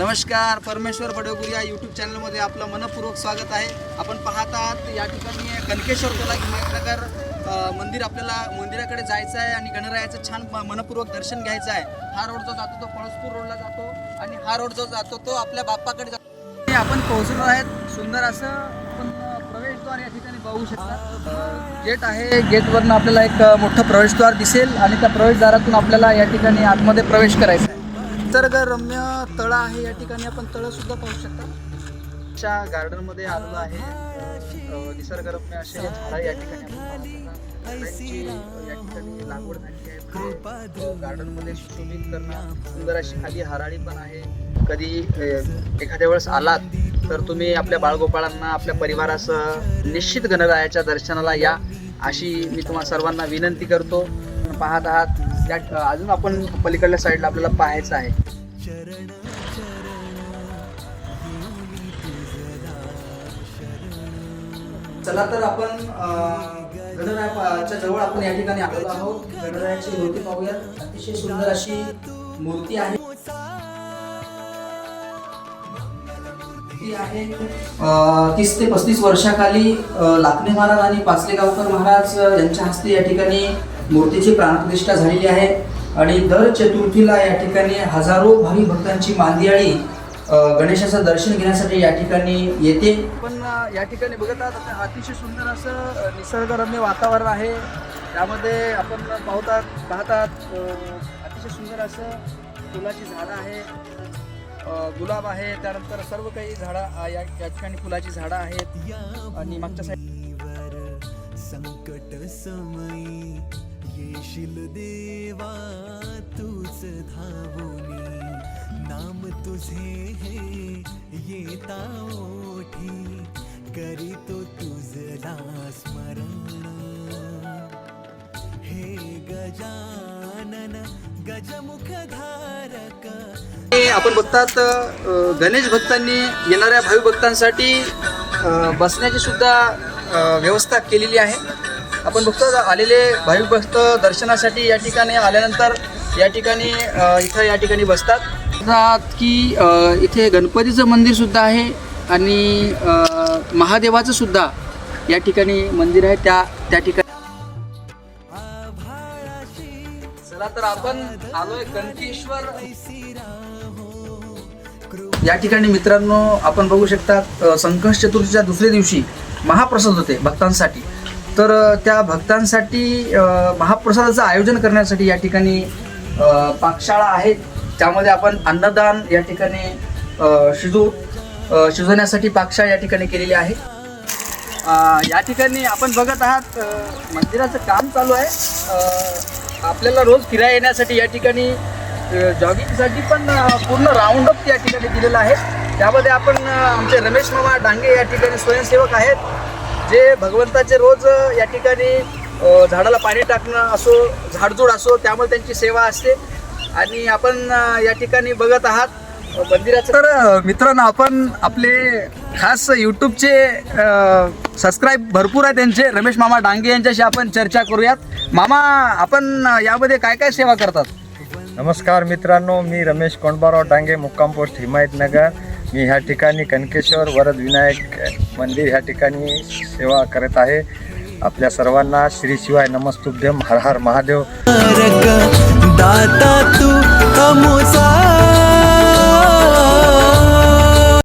नमस्कार परमेश्वर बडोगुरी या यूट्यूब चॅनलमध्ये आपलं मनपूर्वक स्वागत आहे. आपण पाहत आहात या ठिकाणी कनकेश्वर कला हिमायतनगर मंदिर आपल्याला मंदिराकडे जायचं आहे आणि गणरायाचं छान मनपूर्वक दर्शन घ्यायचं आहे. हा रोड जो जातो तो पळसपूर रोडला जातो आणि हा रोड जो जातो तो आपल्या बाप्पाकडे जातो. आपण पोहोचलो आहेत. सुंदर असं आपण प्रवेशद्वार या ठिकाणी बघू शकता. गेट आहे. गेटवरनं आपल्याला एक मोठं प्रवेशद्वार दिसेल आणि त्या प्रवेशद्वारातून आपल्याला या ठिकाणी आतमध्ये प्रवेश करायचा आहे. निसर्गरम्य तळं आहे या ठिकाणी. आपण तळ सुद्धा पाहू शकता. च्या गार्डनमध्ये आलेलो आहे. निसर्गरम्य असे हे झाडं या ठिकाणी या ठिकाणी लागवड आहे. गार्डनमध्ये सुशोभित करणं सुंदर अशी खाली हराळी पण आहे. कधी एखाद्या वेळेस आलात तर तुम्ही आपल्या बाळगोपाळांना आपल्या परिवारासह निश्चित गणरायाच्या दर्शनाला या अशी मी तुम्हा सर्वांना विनंती करतो. पाहत आहात त्या अजून आपण पलीकडल्या साईडला आपल्याला पाहायचं आहे. चला तर आपण गणरायाच्या जवळ आपण या ठिकाणी आलेलो आहोत. गणरायाची मूर्ती पाहूया अतिशय सुंदर अशी मूर्ती आहे. तीस ते पस्तीस वर्षाखाली अं, लाखणे महाराज आणि पाचले गावकर महाराज यांच्या हस्ते या ठिकाणी मूर्तीची प्राणप्रतिष्ठा झालेली आहे. आणि दर चतुर्थीला या ठिकाणी हजारो भावी भक्तांची मांदियाळी गणेशाचं दर्शन घेण्यासाठी या ठिकाणी येते. पण या ठिकाणी बघत आहात अतिशय सुंदर असं निसर्गरम्य वातावरण आहे. त्यामध्ये आपण पाहतात पाहतात अतिशय सुंदर असं फुलाची झाडं आहे. गुलाब आहे. त्यानंतर सर्व काही झाडं या या ठिकाणी फुलाची झाडं आहेत. आणि मागच्या साईड संकट समयी येशील देवा तूच धावूनी नाम तुझे हे येता ओठी करीतो तुझला स्मरण. हे गजानन गजमुख धारक हे आपण बघतात गणेश भक्तांनी येणाऱ्या भावी भक्तांसाठी बसण्याची सुद्धा व्यवस्था केलेली आहे. आपण बघतो आलेले भाविक भक्त दर्शनासाठी या ठिकाणी आल्यानंतर या ठिकाणी इथं या ठिकाणी बसतात. की इथे गणपतीचं मंदिर सुद्धा आहे आणि महादेवाचं सुद्धा या ठिकाणी मंदिर आहे. त्या त्या ठिकाणी चला तर आपण आलोय कंठेश्वर या ठिकाणी मित्रांनो आपण बघू शकता अ, संकष्ट चतुर्थीच्या दुसऱ्या दिवशी महाप्रसाद होते भक्तांसाठी. तर त्या भक्तांसाठी महाप्रसादाचं आयोजन करण्यासाठी या ठिकाणी पाकशाळा आहेत. त्यामध्ये आपण अन्नदान या ठिकाणी शिजू शिजवण्यासाठी पाकशाळा या ठिकाणी केलेली आहे. या ठिकाणी आपण बघत आहात मंदिराचं काम चालू आहे. आपल्याला रोज फिरायला येण्यासाठी या ठिकाणी जॉगिंगसाठी पण पूर्ण राऊंडअप या ठिकाणी दिलेलं आहे. त्यामध्ये आपण आमचे रमेश मामा डांगे या ठिकाणी स्वयंसेवक आहेत. जे भगवंताचे रोज या ठिकाणी झाडाला पाणी टाकणं असो झाडझूड असो त्यामुळे त्यांची सेवा असते. आणि आपण या ठिकाणी बघत आहात मंदिराचं. तर मित्रांनो आपण आपले खास यूट्यूबचे सबस्क्राईब भरपूर आहे त्यांचे. रमेश मामा डांगे यांच्याशी आपण चर्चा करूयात. मामा आपण यामध्ये काय काय सेवा करतात? नमस्कार मित्रांनो मी रमेश कोंडबाराव डांगे मुक्काम पोस्ट हिमायतनगर. मी ह्या ठिकाणी कनकेश्वर वरद विनायक मंदिर ह्या ठिकाणी सेवा करत आहे. आपल्या सर्वांना श्री शिवाय नमस्तुभ्यम हर हर महादेव. दाता तू